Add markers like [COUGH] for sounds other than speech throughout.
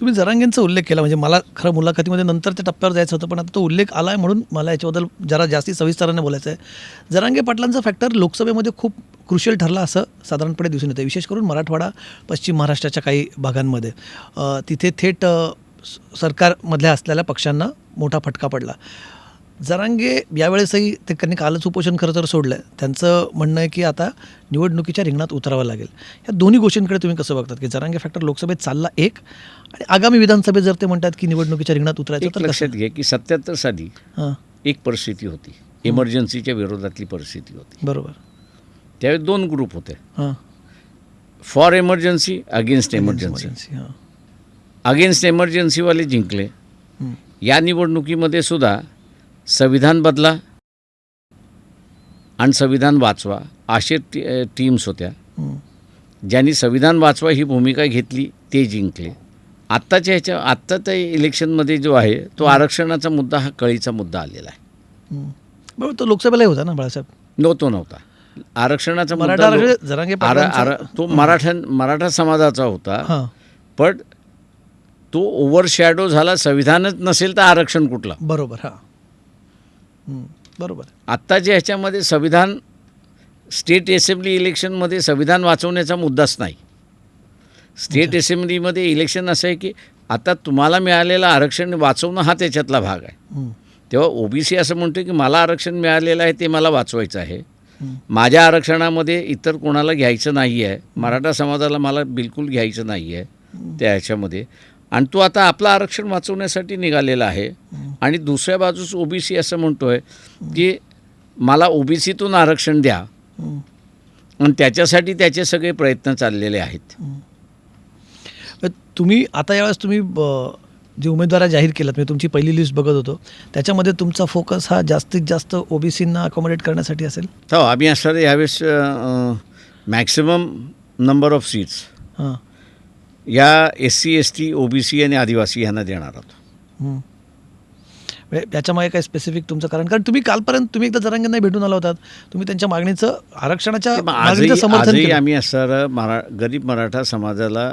तुम्ही जरांगेंचा उल्लेख केला म्हणजे मला खरं मुलाखतीमध्ये नंतर त्या टप्प्यावर जायचं होतं पण आता तो उल्लेख आला आहे म्हणून मला याच्याबद्दल जरा जास्ती सविस्ताराने बोलायचं आहे. जरांगे पाटलांचा फॅक्टर लोकसभेमध्ये खूप क्रुशियल ठरला असं साधारणपणे दिसून येतं. विशेष करून मराठवाडा पश्चिम महाराष्ट्राच्या काही भागांमध्ये. तिथे थेट स- सरकारमधल्या असलेल्या पक्षांना मोठा फटका पडला. जरांगे यावेळेसही ते त्यांनी कालच उपोषण खरं तर सोडलं आहे त्यांचं म्हणणं आहे की आता निवडणुकीच्या रिंगणात उतरावं लागेल. या दोन्ही गोष्टींकडे तुम्ही कसं बघतात की जरांगे फॅक्टर लोकसभेत चालला एक आणि आगामी विधानसभेत जर ते म्हणतात की निवडणुकीच्या रिंगणात उतरायचं तर लक्षात घ्या की सत्याहत्तर साली हां. एक परिस्थिती होती. इमर्जन्सीच्या विरोधातली परिस्थिती होती. बरोबर. त्यावेळी दोन ग्रुप होते. हां. फॉर एमर्जन्सी अगेन्स्ट हां. अगेन्स्ट एमर्जन्सीवाले जिंकले. या निवडणुकीमध्ये सुद्धा संविधान बदला आणि संविधान वाचवा असे टी टीम्स होत्या. ज्यांनी संविधान वाचवा ही भूमिका घेतली ते जिंकले. आत्ताच्या ह्याच्या आत्ताच्या इलेक्शनमध्ये जो आहे तो आरक्षणाचा मुद्दा हा कळीचा मुद्दा आलेला आहे. बरोबर तो लोकसभेलाही होता ना बाळासाहेब? नव्हतो नव्हता. आरक्षणाचा मराठा तो मराठा मराठा समाजाचा होता. पण तो ओव्हरशॅडो झाला संविधानच नसेल तर आरक्षण कुठलं? बरोबर हं. बरोबर. आत्ता जे ह्याच्यामध्ये संविधान स्टेट असेंब्ली इलेक्शनमध्ये संविधान वाचवण्याचा मुद्दाच नाही. स्टेट असेंब्लीमध्ये इलेक्शन असं आहे की आता तुम्हाला मिळालेलं आरक्षण वाचवणं हा त्याच्यातला भाग आहे. तेव्हा ओबीसी असं म्हणतो की मला आरक्षण मिळालेलं आहे ते मला वाचवायचं आहे. माझ्या आरक्षणामध्ये इतर कोणाला घ्यायचं नाही आहे मराठा समाजाला मला बिलकुल घ्यायचं नाही आहे त्या ह्याच्यामध्ये. आणि तो आता आपलं आरक्षण वाचवण्यासाठी निघालेला आहे. आणि दुसऱ्या बाजूस ओबीसी असं म्हणतो आहे की मला ओबीसीतून आरक्षण द्या. आणि त्याच्यासाठी त्याचे सगळे प्रयत्न चाललेले आहेत. तुम्ही आता यावेळेस तुम्ही जे उमेदवार जाहीर केलं म्हणजे तुमची पहिली लिस्ट बघत होतो त्याच्यामध्ये तुमचा फोकस हा जास्तीत जास्त ओबीसींना अकोमोडेट करण्यासाठी असेल? हो आम्ही असणारे यावेळेस मॅक्सिमम नंबर ऑफ सीट्स हां. या S C S T OBC आणि आदिवासी यांना देणार आहोत. याच्यामागे काय स्पेसिफिक तुमचं कारण कारण तुम्ही कालपर्यंत तुम्ही एकदा जरांगेंना भेटून आला होतात. तुम्ही त्यांच्या मागणीचं आरक्षणाच्या मागणीचं समर्थन. आम्ही असणारं मरा गरीब मराठा समाजाला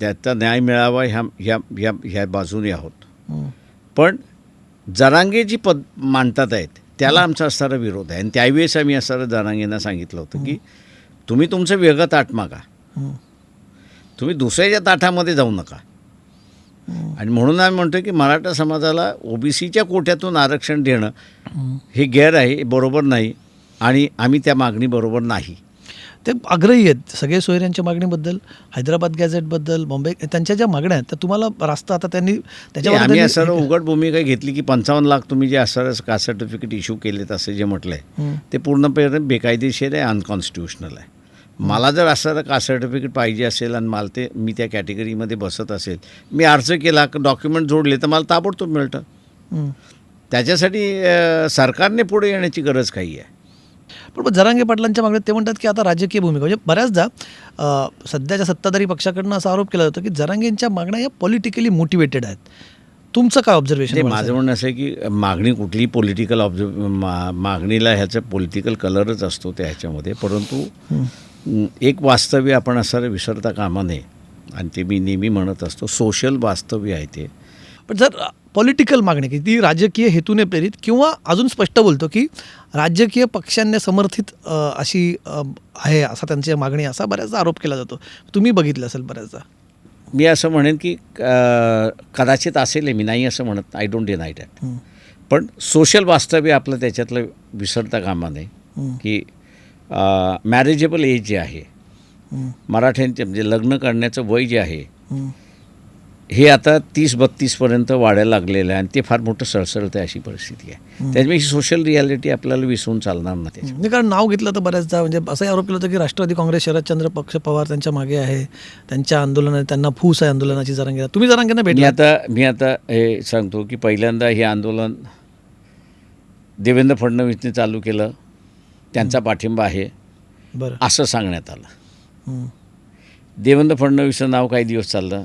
त्याचा न्याय मिळावा ह्या ह्या ह्या ह्या बाजूने आहोत. पण जरांगे जी पद मांडतात आहेत त्याला आमचा असणारा विरोध आहे. आणि त्यावेळेस आम्ही असणारं जरांगेंना सांगितलं होतं की तुम्ही तुमचं वेगळं ताट मागा. तुम्ही दुसऱ्याच्या ताटामध्ये जाऊ नका. आणि म्हणून आम्ही म्हणतो की मराठा समाजाला ओबीसीच्या कोट्यातून आरक्षण देणं हं. गैर आहे बरोबर नाही आणि आम्ही त्या मागणी बरोबर नाही ते आग्रही आहेत सगळे सोयऱ्यांच्या मागणीबद्दल हैदराबाद गॅझेटबद्दल मुंबई त्यांच्या ज्या मागण्या आहेत त्या तुम्हाला रास्त आता त्यांनी ते त्याच्यावर आम्ही असं उघड भूमिका घेतली की पंचावन्न लाख तुम्ही जे असं कास्ट सर्टिफिकेट इश्यू केलेत असं जे म्हटलंय हं. ते पूर्णपणे बेकायदेशीर आहे अनकॉन्स्टिट्युशनल आहे मला जर असं कास्ट सर्टिफिकेट पाहिजे असेल आणि मला ते मी त्या कॅटेगरीमध्ये बसत असेल मी अर्ज केला डॉक्युमेंट जोडले तर मला ताबडतोब मिळतं. त्याच्यासाठी सरकारने पुढे येण्याची गरज काही आहे. पण जरांगे पाटलांच्या मागण्यात ते म्हणतात की आता राजकीय भूमिका म्हणजे बऱ्याचदा सध्याच्या सत्ताधारी पक्षाकडनं असा आरोप केला जातो की जरांगेंच्या मागण्या या पॉलिटिकली मोटिवेटेड आहेत. तुमचं काय ऑब्झर्वेशन माझं म्हणणं असं आहे की मागणी कुठलीही पॉलिटिकल ऑब्झर्व मागणीला ह्याचं पॉलिटिकल कलरच असतो त्या ह्याच्यामध्ये परंतु एक वास्तव्य आपण असं विसरता कामा नये. आणि ते मी नेहमी म्हणत असतो सोशल वास्तव्य आहे ते. पण जर पॉलिटिकल मागणी की ती राजकीय हेतूने प्रेरित किंवा अजून स्पष्ट बोलतो की राजकीय पक्षांनी समर्थित अशी आहे असा त्यांची मागणी असा बऱ्याचदा आरोप केला जातो. तुम्ही बघितलं असेल बऱ्याचदा. मी असं म्हणेन की कदाचित असेल मी नाही असं म्हणत आय डोंट डिनाय दॅट हं. पण सोशल वास्तव्य आपलं त्याच्यातलं विसरता कामा नये. की मॅरेजेबल एज जे आहे. मराठ्यांचे म्हणजे लग्न करण्याचं वय जे आहे हं. आता तीस बत्तीसपर्यंत वाढायला लागलेलं आहे आणि ते फार मोठं सळसळतं आहे अशी परिस्थिती आहे त्याच्यामुळे ही सोशल रियालिटी आपल्याला विसरून चालणार नाही. नाही कारण नाव घेतलं तर बऱ्याचदा म्हणजे असंही आरोप केला होता की राष्ट्रवादी काँग्रेस शरदचंद्र पक्ष पवार त्यांच्या मागे आहे त्यांच्या आंदोलन त्यांना फूस आहे आंदोलनाची जरांगेला तुम्ही जरांगेंना मी भेटला आता मी आता हे सांगतो की पहिल्यांदा हे आंदोलन देवेंद्र फडणवीसने चालू केलं त्यांचा पाठिंबा आहे बरं असं सांगण्यात आलं. देवेंद्र फडणवीसचं नाव काही दिवस चाललं.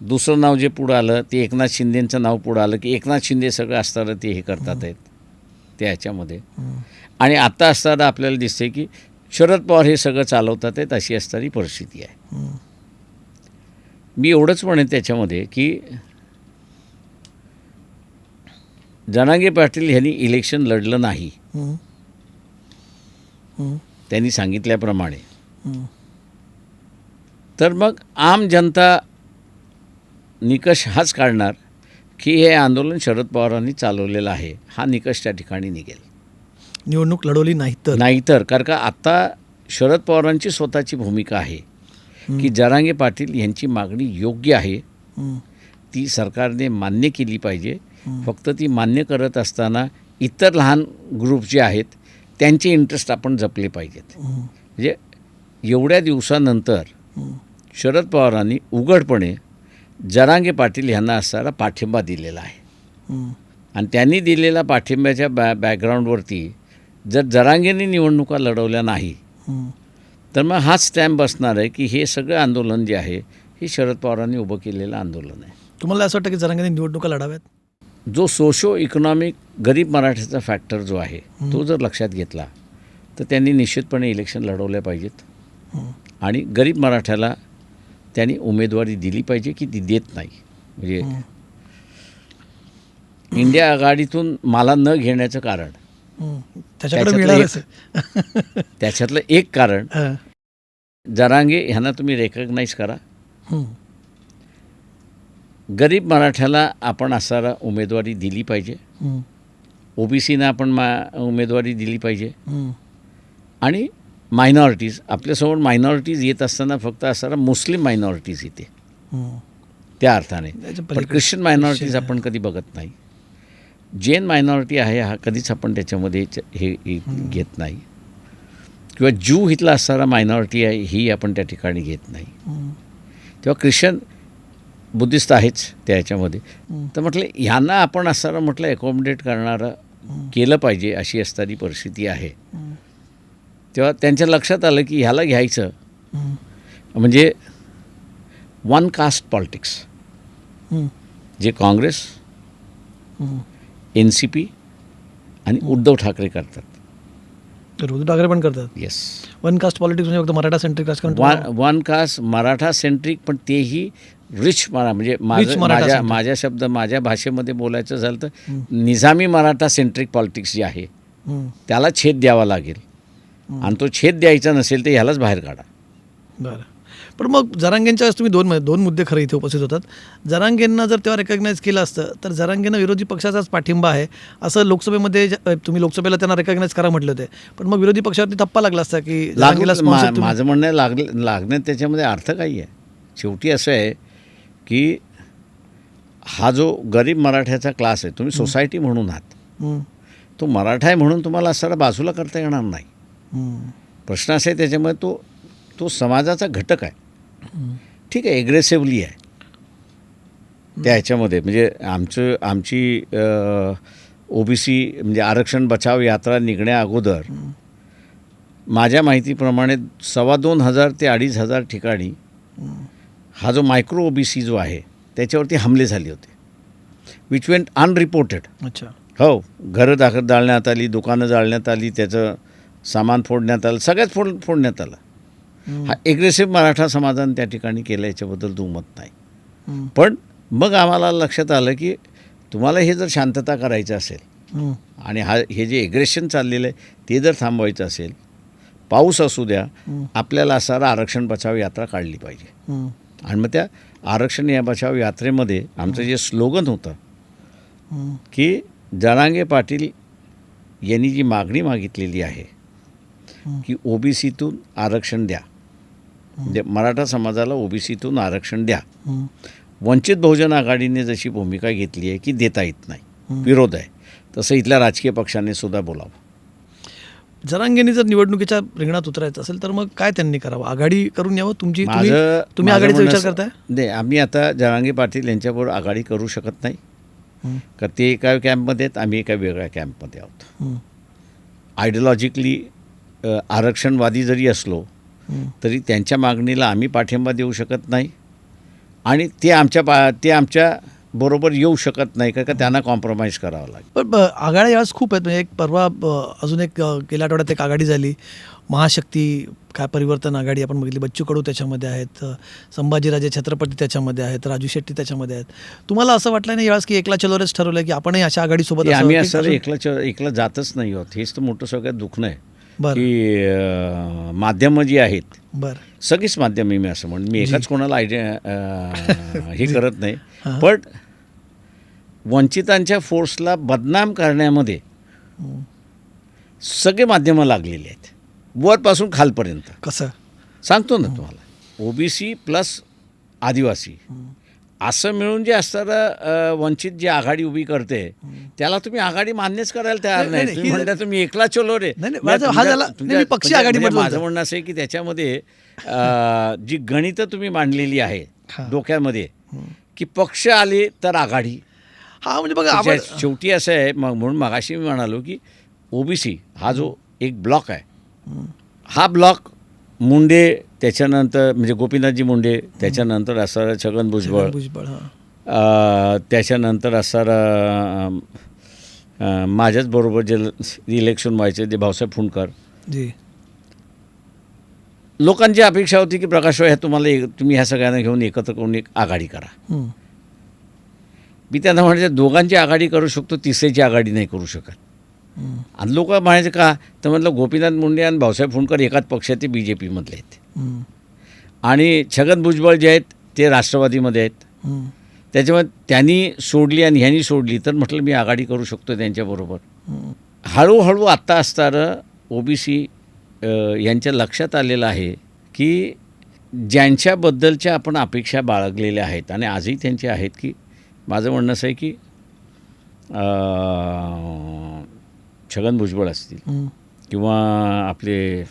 दुसरं नाव जे पुढं आलं ते एकनाथ शिंदेचं नाव पुढं आलं की एकनाथ शिंदे सगळं असताना ते हे करतात आहेत त्या ह्याच्यामध्ये. आणि आत्ता असताना आपल्याला दिसते की शरद पवार हे सगळं चालवतात आहेत अशी असणारी परिस्थिती आहे. मी एवढंच म्हणेन त्याच्यामध्ये की जनांगे पाटील यांनी इलेक्शन लढलं नाही. त्यांनी सांगितल्याप्रमाणे. तर मग आम जनता निकष हाच काढणार की हे आंदोलन शरद पवारांनी चालवलेलं आहे. हा निकष त्या ठिकाणी निघेल. निवडणूक लढवली नाही तर? नाहीतर कारण का आता शरद पवारांची स्वतःची भूमिका आहे की जरांगे पाटील यांची मागणी योग्य आहे. ती सरकारने मान्य केली पाहिजे. फक्त ती मान्य करत असताना इतर लहान ग्रुप जे आहेत त्यांचे इंटरेस्ट आपण जपले पाहिजेत. म्हणजे एवढ्या दिवसानंतर. शरद पवारांनी उघडपणे जरांगे पाटील यांना असणारा पाठिंबा दिलेला आहे. आणि त्यांनी दिलेल्या पाठिंब्याच्या बॅ बॅकग्राऊंडवरती जर जरांगेने निवडणुका लढवल्या नाही. तर मग हाच स्टॅम्प बसणार आहे की हे सगळं आंदोलन जे आहे हे शरद पवारांनी उभं केलेलं आंदोलन आहे तुम्हाला असं वाटतं की जरांगेने निवडणुका लढाव्यात जो सोशो इकॉनॉमिक गरीब मराठ्याचा फॅक्टर जो आहे तो जर लक्षात घेतला तर त्यांनी निश्चितपणे इलेक्शन लढवल्या पाहिजेत. आणि गरीब मराठ्याला त्यांनी उमेदवारी दिली पाहिजे की ती देत नाही म्हणजे. इंडिया आघाडीतून मला न घेण्याचं कारण त्याच्यातलं एक- आहे. त्याच्यातलं एक कारण. जरांगे ह्यांना तुम्ही रेकग्नाईज करा. गरीब मराठ्याला आपण असणारा उमेदवारी दिली पाहिजे. ओबीसीना आपण मा उमेदवारी दिली पाहिजे. आणि मायनॉरिटीज आपल्यासमोर मायनॉरिटीज येत असताना फक्त असणारा मुस्लिम मायनॉरिटीज येते. त्या अर्थाने. पण ख्रिश्चन मायनॉरिटीज आपण कधी बघत नाही. जैन मायनॉरिटी आहे हा कधीच आपण त्याच्यामध्ये हे घेत नाही. किंवा ज्यू इथला असणारा मायनॉरिटी आहे ही आपण त्या ठिकाणी घेत नाही. तेव्हा ख्रिश्चन बुद्धिस्ट आहेच त्या ह्याच्यामध्ये. तर म्हटलं ह्यांना आपण असणारं म्हटलं अकोमोडेट करणारं केलं पाहिजे अशी असणारी परिस्थिती आहे. तेव्हा त्यांच्या लक्षात आलं की ह्याला घ्यायचं. म्हणजे वन कास्ट पॉलिटिक्स. जे काँग्रेस. एन सी पी आणि उद्धव ठाकरे करतात उद्धव ठाकरे पण करतात. येस वन कास्ट पॉलिटिक्स म्हणजे फक्त मराठा सेंट्रिक राजकारण one one caste Maratha centric पण तेही रिच मरा म्हणजे माझं माझ्या. माझ्या शब्द माझ्या भाषेमध्ये बोलायचं झालं तर निजामी मराठा सेंट्रिक पॉलिटिक्स जी आहे. त्याला छेद द्यावा लागेल. आणि तो छेद द्यायचा नसेल तर ह्यालाच बाहेर काढा. बरं. पण मग जरांगेंच्या वेळेस तुम्ही दोन दोन मुद्दे खरं इथे उपस्थित होतात जरांगेंना जर तेव्हा रेकग्नाईज केलं असतं तर जरांगेंना विरोधी पक्षाचाच पाठिंबा आहे असं लोकसभेमध्ये तुम्ही लोकसभेला त्यांना रेकग्नाईज करा म्हटले होते पण मग विरोधी पक्षावरती थप्पा लागला असता की माझं म्हणणं लागलं लागण्यात त्याच्यामध्ये अर्थ काही आहे शेवटी असं आहे की हा जो गरीब मराठ्याचा क्लास आहे तुम्ही सोसायटी म्हणून आहात. तो मराठा आहे म्हणून तुम्हाला असं बाजूला करता येणार नाही. प्रश्न असा आहे त्याच्यामुळे तो तो समाजाचा घटक आहे. ठीक आहे एग्रेसिव्हली आहे. त्या ह्याच्यामध्ये म्हणजे आमचं आमची ओ बी सी म्हणजे आरक्षण बचाव यात्रा निघण्या अगोदर माझ्या माहितीप्रमाणे सव्वा दोन हजार ते अडीच हजार ठिकाणी हा जो मायक्रो ओ बी सी जो आहे त्याच्यावरती हमले झाले होते. विच वेंट अनरिपोर्टेड अच्छा. हो घरं दाखल जाळण्यात आली दुकानं जाळण्यात आली त्याचं सामान फोडण्यात आलं सगळ्याच फोड फोडण्यात आलं. हा एग्रेसिव्ह मराठा समाजानं त्या ठिकाणी केलं याच्याबद्दल दुमत नाही. पण मग आम्हाला लक्षात आलं की तुम्हाला हे जर शांतता करायचं असेल. आणि हा हे जे एग्रेशन चाललेलं आहे ते जर थांबवायचं असेल पाऊस असू द्या. आपल्याला असारा आरक्षण बचाव यात्रा काढली पाहिजे. आणि मग त्या आरक्षण या बचाव यात्रेमध्ये आमचं जे स्लोगन होतं. की जरांगे पाटील यांनी जी मागणी मागितलेली आहे. की ओबीसीतून आरक्षण द्या म्हणजे मराठा समाजाला ओबीसीतून आरक्षण द्या. वंचित बहुजन आघाडीने जशी भूमिका घेतली आहे की देता येत नाही. विरोध आहे तसं इथल्या राजकीय पक्षांनी सुद्धा बोलावं जरांगेंनी जर निवडणुकीच्या रिंगणात उतरायचं असेल तर मग काय त्यांनी करावं आघाडी करून यावं तुमची तुम्ही आघाडीचा विचार करताय नाही आम्ही आता जरांगे पाटील यांच्याबरोबर आघाडी करू शकत नाही. का ते एका कॅम्पमध्ये आहेत आम्ही एका वेगळ्या कॅम्पमध्ये आहोत. आयडियलॉजिकली आरक्षणवादी जरी असलो. तरी त्यांच्या मागणीला आम्ही पाठिंबा देऊ शकत नाही. आणि ते आमच्या पा ते आमच्या बरोबर येऊ शकत नाही का का त्यांना कॉम्प्रोमाइज करावं लागेल. पण आघाड्या यावेळेस खूप आहेत. म्हणजे एक परवा अजून एक गेल्या आठवड्यात एक आघाडी झाली. महाशक्ती काय परिवर्तन आघाडी आपण बघितली. बच्चू कडू त्याच्यामध्ये आहेत संभाजीराजे छत्रपती त्याच्यामध्ये आहेत राजू शेट्टी त्याच्यामध्ये आहेत. तुम्हाला असं वाटलं नाही यावेळेस की एकला चलोरेच ठरवलं की आपणही अशा आघाडीसोबत आम्ही असं एकला एकला जातच नाही आहोत. हेच तर मोठं सगळ्यात दुखणं आहे. की माध्यमं जी आहेत बरं. सगळीच माध्यम मी असं म्हणून. मी एकाच कोणाला आयडिया हे [LAUGHS] करत नाही. हां. पण वंचितांच्या फोर्सला बदनाम करण्यामध्ये हं. सगळे माध्यमं लागलेली आहेत. वरपासून खालपर्यंत. कसं? सांगतो ना तुम्हाला. ओबीसी प्लस आदिवासी. असं मिळून जे असणारं अं, वंचित जी आघाडी उभी करते त्याला तुम्ही आघाडी मान्यच करायला तयार नाही, म्हणता तुम्ही एकला चलो रे. पक्षी म्हणजे- आघाडीबद्दल म्हणजे माझं. म्हणणं असं आहे की त्याच्यामध्ये जी गणितं तुम्ही मांडलेली आहे. डोक्यामध्ये की पक्ष आले तर आघाडी. हा म्हणजे बघा शेवटी असं आहे मग म्हणून मगाशी मी म्हणालो की ओबीसी हा जो एक ब्लॉक आहे हा ब्लॉक मुंडे त्याच्यानंतर म्हणजे गोपीनाथजी मुंडे त्याच्यानंतर असणारं छगन भुजबळ. भुजबळ त्याच्यानंतर असणारं अ, माझ्याच बरोबर जे इलेक्शन व्हायचे ते भाऊसाहेब फुंडकर. जी. लोकांची अपेक्षा होती की प्रकाश ह्या तुम्हाला एक- तुम्ही ह्या सगळ्यांना घेऊन एकत्र करून एक आघाडी करा. हं. मी त्यांना म्हणायचे दोघांची आघाडी करू शकतो तिसऱ्याची आघाडी नाही करू शकत. आणि लोक म्हणायचे का? तर म्हटलं गोपीनाथ मुंडे आणि भाऊसाहेब फुंडकर एकाच पक्षात ते बी जे पीमधले आहेत. आणि छगन भुजबळ जे आहेत ते राष्ट्रवादीमध्ये आहेत. त्याच्यामुळे त्यांनी सोडली आणि ह्यांनी सोडली तर म्हटलं मी आघाडी करू शकतो त्यांच्याबरोबर. हळूहळू आत्ता असताना ओबीसी यांच्या लक्षात आलेलं आहे की ज्यांच्याबद्दलच्या आपण अपेक्षा बाळगलेल्या आहेत आणि आजही त्यांच्या आहेत की माझं म्हणणं असं आहे की छगन भुजबळ असतील. किंवा आपले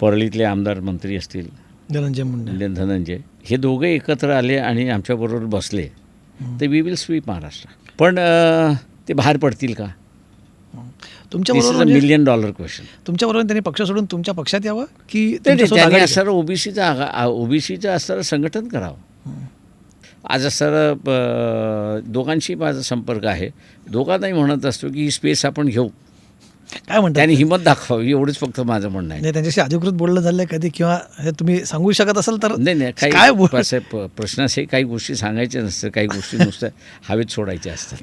परळीतले आमदार मंत्री असतील. धनंजय मुंडे. धनंजय. हे दोघे एकत्र आले आणि आमच्याबरोबर बसले. तर वी विल स्वीप महाराष्ट्र. पण ते बाहेर पडतील का? तुमच्या म्हणजे मिलियन डॉलर क्वेश्चन तुमच्या बरोबर त्यांनी पक्ष सोडून तुमच्या पक्षात यावं की त्यांनी असणारं ओबीसीचं ओबीसीचं असणारं संघटन करावं. आज असणारं अं, दोघांशी माझा संपर्क आहे. दोघांनाही म्हणत असतो की ही स्पेस आपण घेऊ. काय म्हणतात त्यांनी हिंमत दाखवावी एवढंच फक्त माझं म्हणणं आहे. नाही त्यांच्याशी अधिकृत बोलणं झालंय कधी किंवा हे तुम्ही सांगू शकत असाल तर नाही नाही काय काही बोल असं प- प्रश्न असे काही गोष्टी सांगायच्या नसतात काही गोष्टी नुसत्या हवेत सोडायच्या असतात.